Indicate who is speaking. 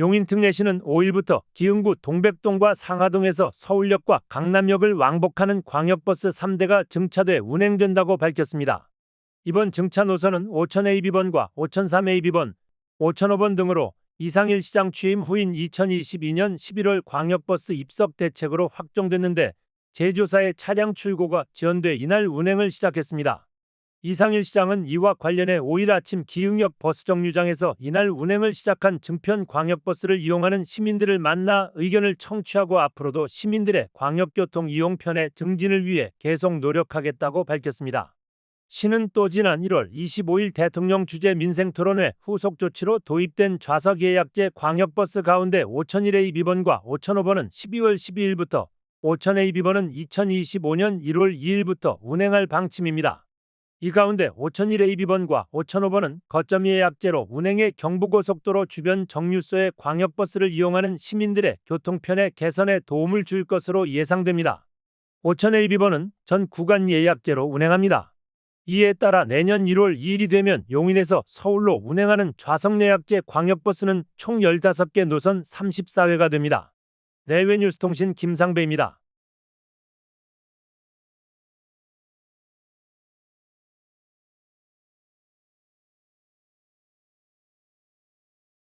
Speaker 1: 용인 특례시는 5일부터 기흥구 동백동과 상하동에서 서울역과 강남역을 왕복하는 광역버스 3대가 증차돼 운행된다고 밝혔습니다. 이번 증차 노선은 5000AB번과 5003AB번, 5005번 등으로 이상일 시장 취임 후인 2022년 11월 광역버스 입석 대책으로 확정됐는데 제조사의 차량 출고가 지연돼 이날 운행을 시작했습니다. 이상일 시장은 이와 관련해 5일 아침 기흥역 버스 정류장에서 이날 운행을 시작한 증편 광역버스를 이용하는 시민들을 만나 의견을 청취하고 앞으로도 시민들의 광역교통 이용 편의 증진을 위해 계속 노력하겠다고 밝혔습니다. 시는 또 지난 1월 25일 대통령 주재 민생토론회 후속 조치로 도입된 좌석 예약제 광역버스 가운데 5001AB번과 5005번은 12월 12일부터 5000AB번은 2025년 1월 2일부터 운행할 방침입니다. 이 가운데 5001AB번과 5005번은 거점 예약제로 운행해 경부고속도로 주변 정류소의 광역버스를 이용하는 시민들의 교통편의 개선에 도움을 줄 것으로 예상됩니다. 5000AB번은 전 구간 예약제로 운행합니다. 이에 따라 내년 1월 2일이 되면 용인에서 서울로 운행하는 좌석 예약제 광역버스는 총 15개 노선 34회가 됩니다. 내외뉴스통신 김상배입니다.